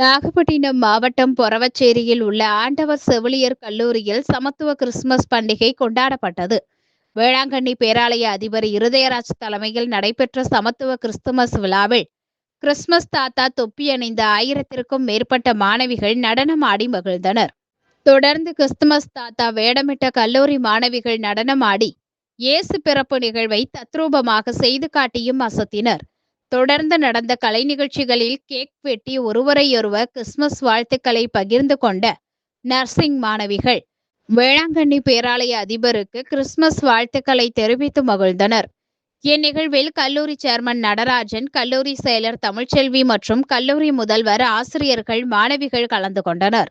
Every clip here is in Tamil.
நாகப்பட்டினம் மாவட்டம் பொறவச்சேரியில் உள்ள ஆண்டவர் செவிலியர் கல்லூரியில் சமத்துவ கிறிஸ்துமஸ் பண்டிகை கொண்டாடப்பட்டது. வேளாங்கண்ணி பேராலய அதிபர் இருதயராஜ் தலைமையில் நடைபெற்ற சமத்துவ கிறிஸ்துமஸ் விழாவில் கிறிஸ்துமஸ் தாத்தா தொப்பி அணிந்த ஆயிரத்திற்கும் மேற்பட்ட மாணவிகள் நடனமாடி மகிழ்ந்தனர். தொடர்ந்து கிறிஸ்துமஸ் தாத்தா வேடமிட்ட கல்லூரி மாணவிகள் நடனமாடி இயேசு பிறப்பு நிகழ்வை தத்ரூபமாக செய்து காட்டியும் அசத்தினர். தொடர்ந்து நடந்த கலை நிகழ்ச்சிகளில் கேக் வெட்டி ஒருவரையொருவர் கிறிஸ்துமஸ் வாழ்த்துக்களை பகிர்ந்து கொண்ட நர்சிங் மாணவிகள் வேளாங்கண்ணி பேராலய அதிபருக்கு கிறிஸ்துமஸ் வாழ்த்துக்களை தெரிவித்து மகிழ்ந்தனர். இந்நிகழ்வில் கல்லூரி சேர்மன் நடராஜன் கல்லூரி செயலர் தமிழ்ச்செல்வி மற்றும் கல்லூரி முதல்வர் ஆசிரியர்கள் மாணவிகள் கலந்து கொண்டனர்.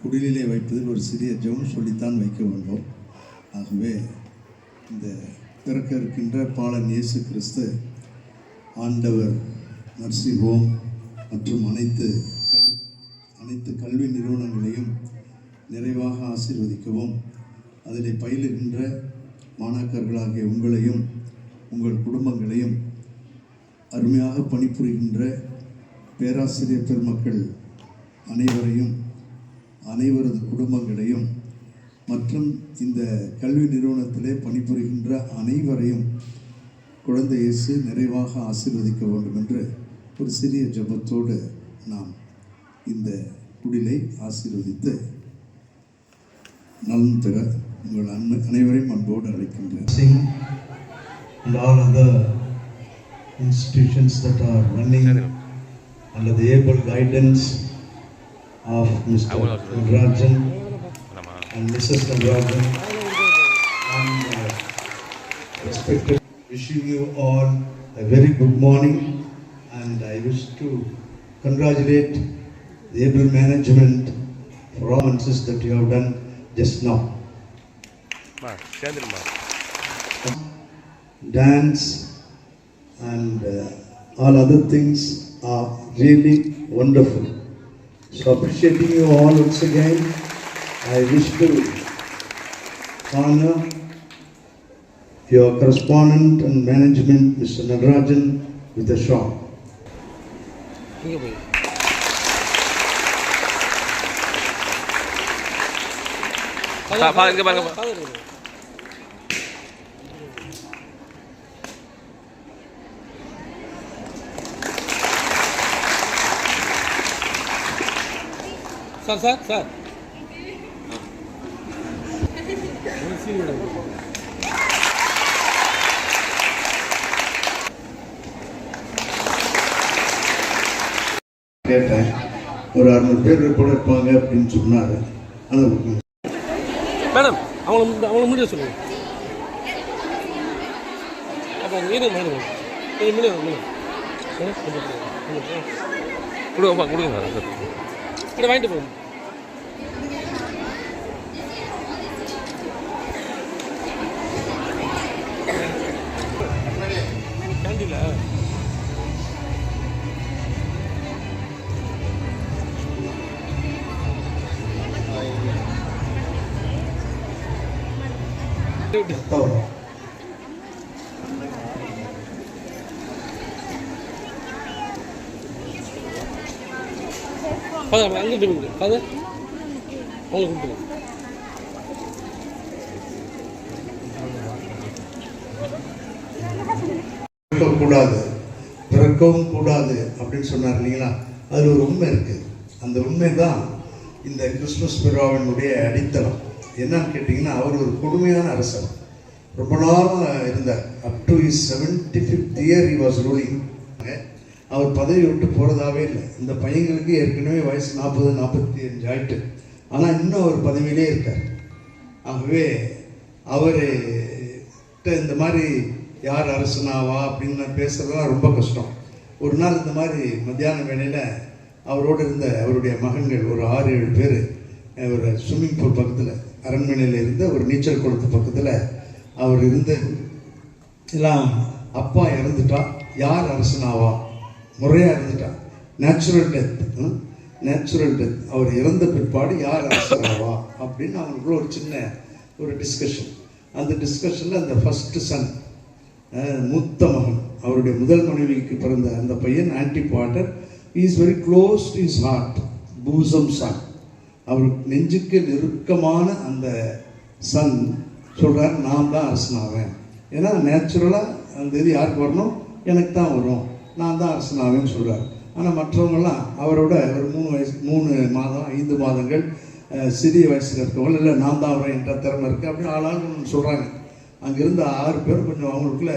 குடிலிலே வைப்பதில் ஒரு சிறிய ஜெபம் சொல்லித்தான் வைக்க வேண்டும் ஆகவே இந்த பிறக்க இருக்கின்ற பாலன் இயேசு கிறிஸ்து ஆண்டவர் நர்சிங் ஹோம் மற்றும் அனைத்து கல் அனைத்து கல்வி நிறுவனங்களையும் நிறைவாக ஆசீர்வதிக்கவும் அதில் பயிலுகின்ற மாணாக்கர்களாகிய உங்களையும் உங்கள் குடும்பங்களையும் அருமையாக பணிபுரிகின்ற பேராசிரியர் பெருமக்கள் அனைவரையும் அனைவரது குடும்பங்களையும் மற்றும் இந்த கல்வி நிறுவனத்திலே பணிபுரிகின்ற அனைவரையும் குழந்தை இயேசு நிறைவாக ஆசீர்வதிக்க வேண்டும் என்று ஒரு சிறிய ஜெபத்தோடு நாம் இந்த குடிலை ஆசீர்வதித்து நலன் பெற உங்கள் அன்பு அனைவரையும் அன்போடு அழைக்கின்றேன். And all other institutions that are running under the able guidance of Mr. Nagarajan and Mrs. Nagarajan. am uh, to wishing you all a very good morning and I wish to congratulate the able management for all answers that you have done just now. Dance and uh, all other things are really wonderful. So appreciating you all once again, I wish to honor your correspondent and management, Mr. Nagarajan, with a shot. Here sir sir sir கேட்டேன் ஒரு அறுநூறு பேர் கூட இருப்பாங்க அப்படின்னு சொன்னார் ஆனால் மேடம் அவங்கள முடி- அவங்கள முடிய சொல்லுங்க அப்போ இது மேடம் இது முடியும் முடியும் கொடுங்கப்பா கொடுங்க சார் இதை வாங்கிட்டு போகும் கேண்டீன்ல oh. தவறு பாது அங்கே போய் பாது. அவங்களுக்கு கொடுத்துருங்க கூடாது. பிறக்கவும் கூடாது அப்படின்னு சொன்னார் இல்லைங்களா? அதில் ஒரு உண்மை இருக்குது அந்த உண்மை தான் இந்த கிறிஸ்துமஸ் பெருவாவினுடைய அடித்தளம். என்னன்னு கேட்டிங்கன்னா அவர் ஒரு கொடுமையான அரசர். ரொம்ப நாளாக இருந்தார். Up to is seventy fifth year he was ruling அவர் பதவி விட்டு போகிறதாவே இல்லை. இந்த பையங்களுக்கு ஏற்கனவே வயசு நாற்பது நாற்பத்தி அஞ்சு ஆயிட்டு. ஆனால் இன்னும் அவர் பதவியிலே இருக்கார். ஆகவே அவர் இந்த மாதிரி யார் அரசனாவா அப்படின்னு பேசுகிறதெல்லாம் பேசுறதுலாம் ரொம்ப கஷ்டம். ஒரு நாள் இந்த மாதிரி மத்தியான வேளையில் அவரோடு இருந்த அவருடைய மகன்கள் ஒரு ஆறு ஏழு பேர் ஒரு ஸ்விம்மிங் பூல் பக்கத்தில் அரண்மனையில் இருந்த ஒரு நீச்சல் குளத்து பக்கத்தில் அவர் இருந்து எல்லாம் அப்பா இறந்துட்டா யார் அரசனாவா முறையாக இருந்துட்டான். நேச்சுரல் டெத் நேச்சுரல் டெத் அவர் இறந்த பிற்பாடு யார் அரசனாவா அப்படின்னு அவங்களுக்குள்ள ஒரு சின்ன ஒரு டிஸ்கஷன் அந்த டிஸ்கஷனில் அந்த ஃபஸ்ட்டு சன் மூத்த மகன் அவருடைய முதல் மனைவிக்கு பிறந்த அந்த பையன் and the father is very close to is heart bosom son அவர் நெஞ்சுக்கு நெருக்கமான அந்த சன் சொல்கிறார் நான் தான் அரசனாவேன். ஏன்னா நேச்சுரலாக அந்த இது யாருக்கு வரணும்? எனக்கு தான் வரும். நான் தான் அரசனாவேன்னு சொல்கிறார் ஆனால் மற்றவங்கெல்லாம் அவரோட ஒரு மூணு வயசு மூணு மாதம் ஐந்து மாதங்கள் சிறிய வயசில் இருக்கவங்க இல்லை நான் தான் அவரை என்ற திறமை இருக்குது அப்படின்னு ஆளான்னு சொல்கிறாங்க அங்கே இருந்த ஆறு பேர் கொஞ்சம் அவங்களுக்குள்ள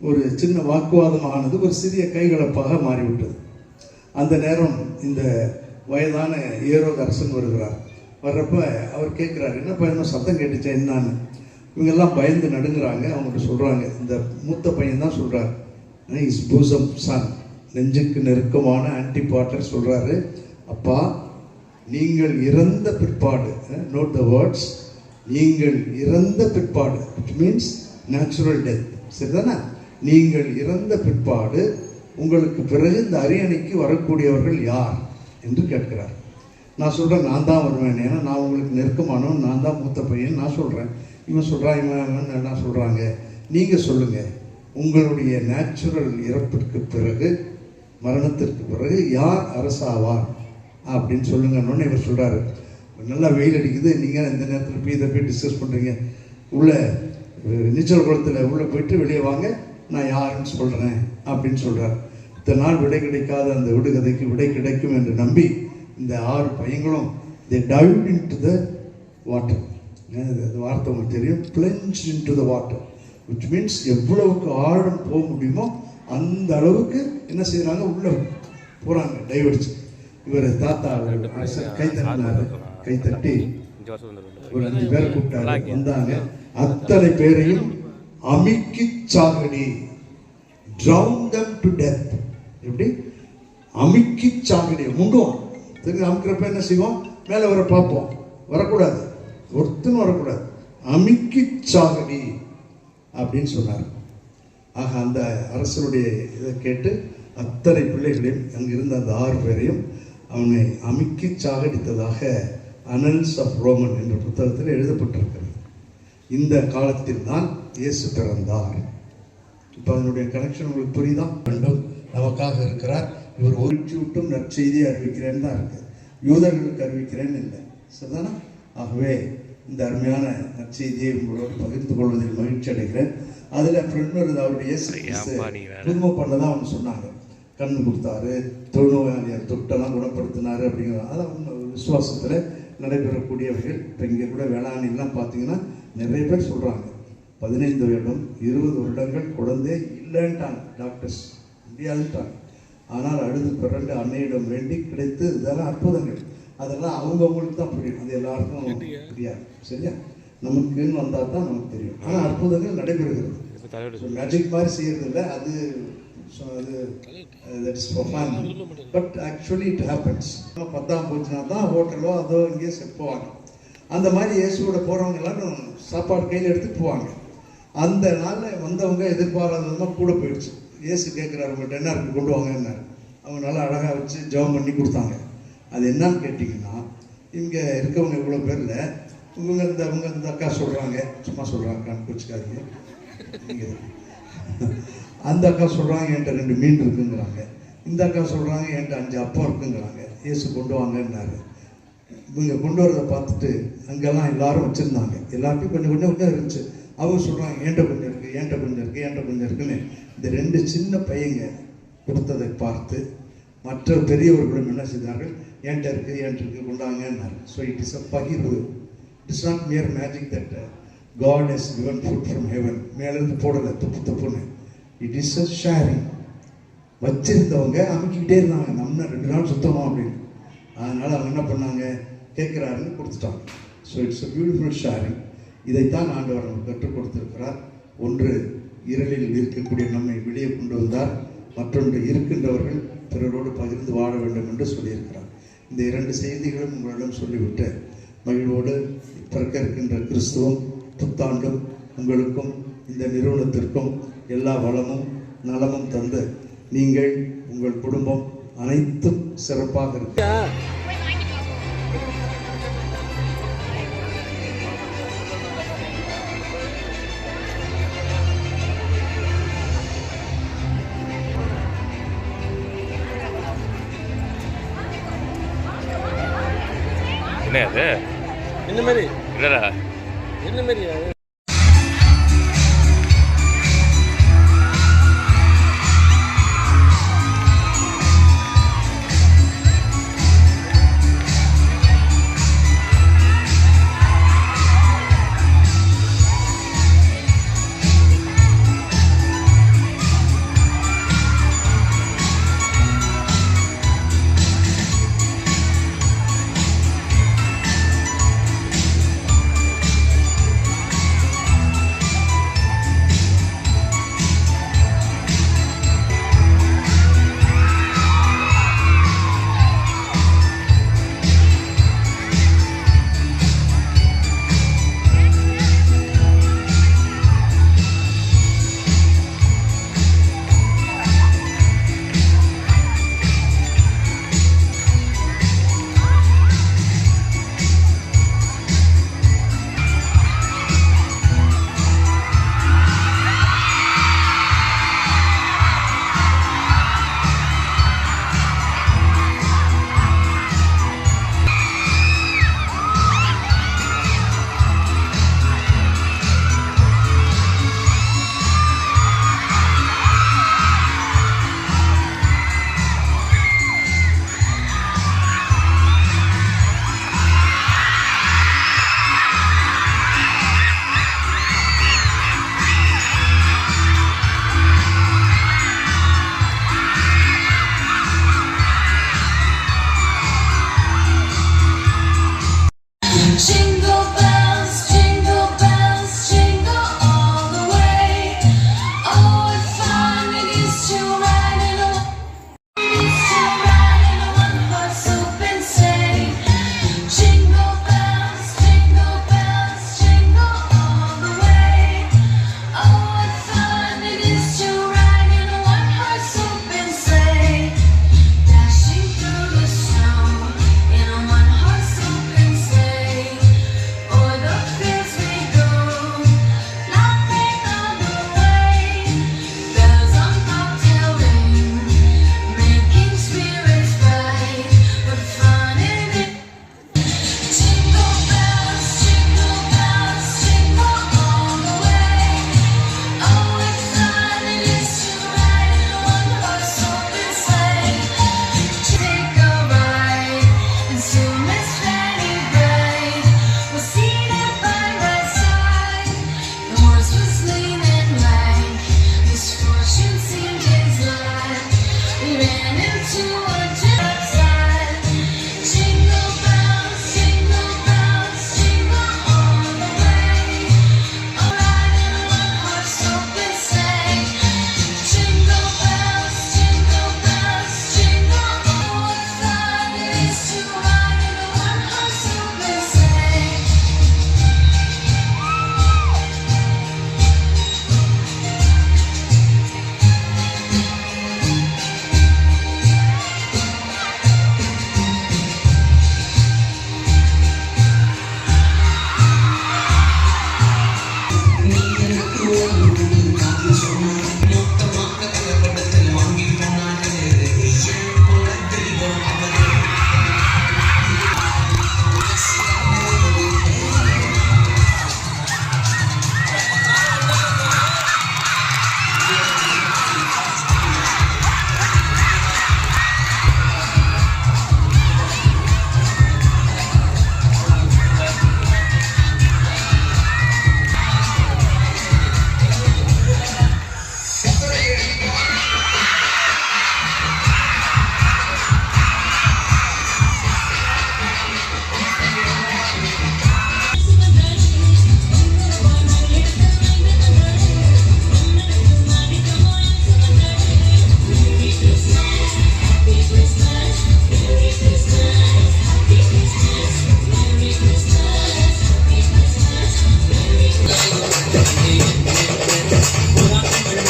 ஒரு சின்ன வாக்குவாதம் ஆனது ஒரு சிறிய கைகலப்பாக மாறிவிட்டது. அந்த நேரம் இந்த வயதான ஏரோக அரசன் வருகிறார். வர்றப்ப அவர் கேட்குறாரு என்னப்பா என்ன சத்தம் கேட்டுச்சா என்னான்னு? இவங்கெல்லாம் பயந்து நடுங்குறாங்க அவங்கள்ட்ட சொல்கிறாங்க இந்த மூத்த பையன் தான் சொல்கிறார் இஸ் பூசம் சன் நெஞ்சுக்கு நெருக்கமான ஆன்டி பாட்டர் சொல்கிறாரு அப்பா நீங்கள் இறந்த பிற்பாடு நோட் த வேர்ட்ஸ் நீங்கள் இறந்த பிற்பாடு இட் மீன்ஸ் நேச்சுரல் டெத் சரிதானா நீங்கள் இறந்த பிற்பாடு உங்களுக்கு பிறகு இந்த அரியணைக்கு வரக்கூடியவர்கள் யார் என்று கேட்கிறார் நான் சொல்கிறேன் நான் தான் வருவேன் ஏன்னா நான் உங்களுக்கு நெருக்கமானவன் நான் தான் மூத்த பையன் நான் சொல்கிறேன் இவன் சொல்கிறான் இவன் என்ன சொல்கிறாங்க நீங்கள் சொல்லுங்கள் உங்களுடைய நேச்சுரல் இறப்பிற்கு பிறகு மரணத்திற்கு பிறகு யார் அரசாவார்? அப்படின்னு சொல்லுங்கன்னு இவர் சொல்கிறாரு நல்லா வெயில் அடிக்குது நீங்கள் இந்த நேரத்தில் போய் இதை போய் டிஸ்கஸ் பண்ணுறீங்க உள்ளே நீச்சல் குளத்தில் உள்ளே போயிட்டு வெளியே வாங்க நான் யாருன்னு சொல்கிறேன் அப்படின்னு சொல்கிறார் இத்தனை நாள் விடை கிடைக்காத அந்த விடுகதைக்கு விடை கிடைக்கும் என்று நம்பி இந்த ஆறு பையங்களும் they dive into the water அந்த வார்த்தை உங்களுக்கு தெரியும்? Plunge into the water which means எவ்வளவுக்கு ஆழம் போக முடியுமோ அந்த அளவுக்கு என்ன செய்கிறாங்க உள்ள போகிறாங்க டைவ் அடிச்சு இவர் தாத்தா கை தட்டினாரு கை தட்டி ஒரு அஞ்சு பேரை கூப்பிட்டாரு வந்தாங்க. அத்தனை பேரையும் அமிக்கி சாகடி. Drown them to death. எப்படி? அமிக்கி சாகடி. முண்டுவோம் தெரிஞ்சு அமுக்கிறப்ப என்ன செய்வோம்? மேலே வர பார்ப்போம். வரக்கூடாது. ஒருத்தனும் வரக்கூடாது. அமிக்கி சாகடி. அப்படின்னு சொன்னார் ஆக அந்த அரசனுடைய இதை கேட்டு அத்தனை பிள்ளைகளையும் அங்கிருந்த அந்த ஆறு பேரையும் அவனை அமுக்கி சாகடித்ததாக அனல்ஸ் ஆஃப் ரோமன் என்ற புத்தகத்தில் எழுதப்பட்டிருக்கிறது. இந்த காலத்தில் தான் இயேசு பிறந்தார். இப்போ அதனுடைய கனெக்ஷன் உங்களுக்கு புரியுதா? வேண்டும் நமக்காக இருக்கிறார். இவர் ஒழிச்சு விட்டும் நற்செய்தியை அறிவிக்கிறேன்னு தான் இருக்கு. யூதர்களுக்கு அறிவிக்கிறேன்னு இல்லை. சரிதானா? ஆகவே இந்த அருமையான நற்செய்தியை உங்களோடு பகிர்ந்து கொள்வதில் மகிழ்ச்சி அடைகிறேன். அதில் இன்னொரு அவருடைய. குடும்ப பண்ணதான் அவங்க சொன்னாங்க. கண் கொடுத்தாரு தொழுநோயாளியார் தொட்டெல்லாம் குணப்படுத்தினாரு அப்படிங்கிற அதான் உண்மை விசுவாசத்தில் நடைபெறக்கூடியவைகள். இப்போ இங்கே கூட வேளாண்மைலாம் பார்த்தீங்கன்னா நிறைய பேர் சொல்கிறாங்க பதினைந்து வருடம் இருபது வருடங்கள் குழந்தை இல்லைன்ட்டாங்க டாக்டர்ஸ். முடியாதுன்ட்டாங்க ஆனால் அழுது பிறண்டு அன்னையிடம் வேண்டி கிடைத்து இதெல்லாம் அற்புதங்கள். அதெல்லாம் அவங்கவுங்களுக்கு தான் புரியும். அது எல்லாருக்கும் புரியாது சரியா? நமக்குன்னு வந்தால் தான் நமக்கு தெரியும். ஆனால் அற்புதங்கள் நடைபெறுகிறது. மேஜிக் மாதிரி செய்யறது இல்லை அது அது that is fun but actually it happens பத்தாம் போச்சுனா தான் ஹோட்டலோ அதோ இங்கேயோ செட் போவாங்க. அந்த மாதிரி இயேசுவோட போகிறவங்க எல்லாரும் சாப்பாடு கையில் எடுத்துட்டு போவாங்க. அந்த நாளில் வந்தவங்க எதிர்பாராத விதமாக கூட போயிடுச்சு. இயேசு கேட்குறாரு உங்கள்கிட்ட என்ன இருக்கு கொண்டு வாங்கன்னாரு. அவங்க நல்லா அழகாக வச்சு ஜெபம் பண்ணி கொடுத்தாங்க. அது என்னன்னு கேட்டிங்கன்னா இங்கே இருக்கவங்க இவ்வளோ பேரில் இவங்க இந்த அவங்க இந்த அக்கா சொல்கிறாங்க சும்மா சொல்கிறாங்க கோச்சிக்காதீங்க நீங்கள் அந்த அக்கா சொல்கிறாங்க என்கிட்ட ரெண்டு மீன் இருக்குங்கிறாங்க. இந்த அக்கா சொல்கிறாங்க என்கிட்ட அஞ்சு அப்பம் இருக்குங்கிறாங்க. இயேசு கொண்டு வாங்கன்னாரு. இவங்க கொண்டு வரதை பார்த்துட்டு அங்கெல்லாம் எல்லாரும் வச்சுருந்தாங்க. எல்லாத்தையும் கொஞ்சம் கொஞ்சம் கொஞ்சம் இருந்துச்சு. அவங்க சொல்கிறாங்க ஏன்ட்ட கொஞ்சம் இருக்குது ஏன்ட்ட கொஞ்சம் இருக்குது ஏன்ட்ட கொஞ்சம் இருக்குன்னு. இந்த ரெண்டு சின்ன பையங்க கொடுத்ததை பார்த்து மற்ற பெரியவர்களும் என்ன செய்தார்கள்? என்கிட்ட இருக்குது என்கிட்ட இருக்குது கொண்டாங்கன்னாரு ஸோ இட் இஸ் அ பகிர்வு it's not mere magic that God is given food from heaven மேலேருந்து போடலை துப்பு துப்புன்னு. இட் இஸ் அ ஷேரிங் வச்சிருந்தவங்க அமைக்கிக்கிட்டே இருந்தாங்க. நம்ம ரெண்டு நாள் சுத்தமாக அப்படின்னு. அதனால் அவங்க என்ன பண்ணாங்க? கேட்குறாருன்னு கொடுத்துட்டாங்க. So it's a beautiful sharing இதைத்தான் ஆண்டவர் நமக்கு கற்றுக் கொடுத்திருக்கிறார். ஒன்று இருளில் இருக்கக்கூடிய நம்மை வெளியே கொண்டு வந்தார். மற்றொன்று இருக்கின்றவர்கள் பிறரோடு பகிர்ந்து வாழ வேண்டும் என்று சொல்லியிருக்கிறார். இந்த இரண்டு செய்திகளும் உங்களிடம் சொல்லிவிட்டு மகிழ்வோடு பிறக்க இருக்கின்ற கிறிஸ்துவம் புத்தாண்டும் உங்களுக்கும் இந்த நிறுவனத்திற்கும் எல்லா வளமும் நலமும் தந்து நீங்கள் உங்கள் குடும்பம் அனைத்தும் சிறப்பாக இருக்க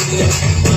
Yeah.